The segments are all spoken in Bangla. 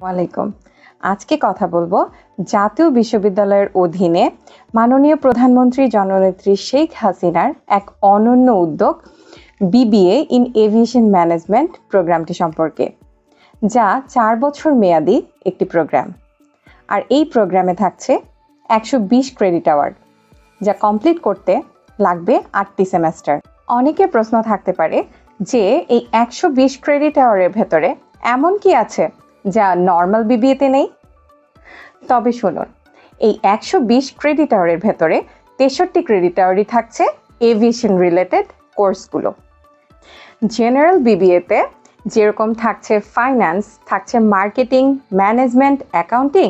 ওয়ালাইকুম। আজকে কথা বলব জাতীয় বিশ্ববিদ্যালয়ের অধীনে মাননীয় প্রধানমন্ত্রী জননেত্রী শেখ হাসিনার এক অনন্য উদ্যোগ বিবিএ ইন এভিয়েশন ম্যানেজমেন্ট প্রোগ্রামটি সম্পর্কে, যা চার বছর মেয়াদি একটি প্রোগ্রাম। আর এই প্রোগ্রামে থাকছে একশো বিশ ক্রেডিট আওয়ার্ড যা কমপ্লিট করতে লাগবে আটটি সেমেস্টার। অনেকের প্রশ্ন থাকতে পারে যে এই একশো বিশ ক্রেডিট আওয়ারের ভেতরে এমন কি আছে যা নর্মাল বিবিএতে নেই। তবে শুনুন, এই একশো বিশ ক্রেডিট আওয়ারের ভেতরে তেষট্টি ক্রেডিট আওয়ারই থাকছে এভিয়েশন রিলেটেড কোর্সগুলো জেনারেল বিবিএতে যেরকম থাকছে ফাইন্যান্স থাকছে মার্কেটিং ম্যানেজমেন্ট অ্যাকাউন্টিং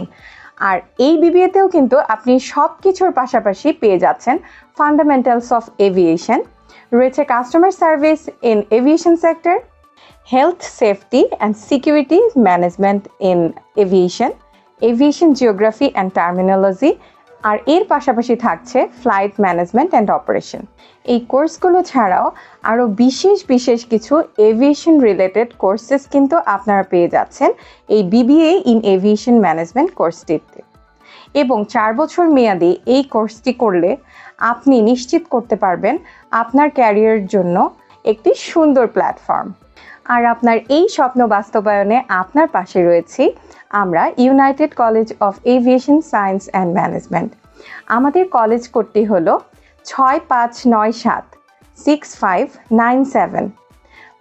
আর এই বিবিএতেও কিন্তু আপনি সব কিছুর পাশাপাশি পেয়ে যাচ্ছেন ফান্ডামেন্টালস অফ এভিয়েশন রয়েছে customer service in aviation sector health safety and security management in aviation, aviation geography and terminology, আর এর পাশাপাশি থাকছে ফ্লাইট ম্যানেজমেন্ট অ্যান্ড অপারেশন এই কোর্সগুলো ছাড়াও আরও বিশেষ বিশেষ কিছু এভিয়েশন রিলেটেড কোর্সেস কিন্তু আপনারা পেয়ে যাচ্ছেন এই বিবিএ ইন এভিয়েশন ম্যানেজমেন্ট কোর্সটিতে এবং চার বছর মেয়াদি এই কোর্সটি করলে আপনি নিশ্চিত করতে পারবেন আপনার ক্যারিয়ারের জন্য একটি সুন্দর প্ল্যাটফর্ম আর আপনার এই স্বপ্ন বাস্তবায়নে আপনার পাশে রয়েছি আমরা United College of Aviation Science and Management আমাদের কলেজ কোডটি হল ছয় পাঁচ নয় সাত সিক্স ফাইভ নাইন সেভেন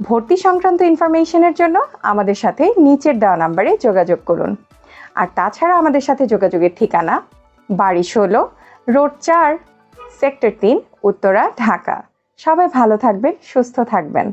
ভর্তি সংক্রান্ত ইনফরমেশনের জন্য আমাদের সাথে নিচের দেওয়া নাম্বারে যোগাযোগ করুন। আর তাছাড়া আমাদের সাথে যোগাযোগের ঠিকানা বাড়ি ষোলো, রোড চার সেক্টর তিন, উত্তরা, ঢাকা। সবাই ভালো থাকবেন, সুস্থ থাকবেন।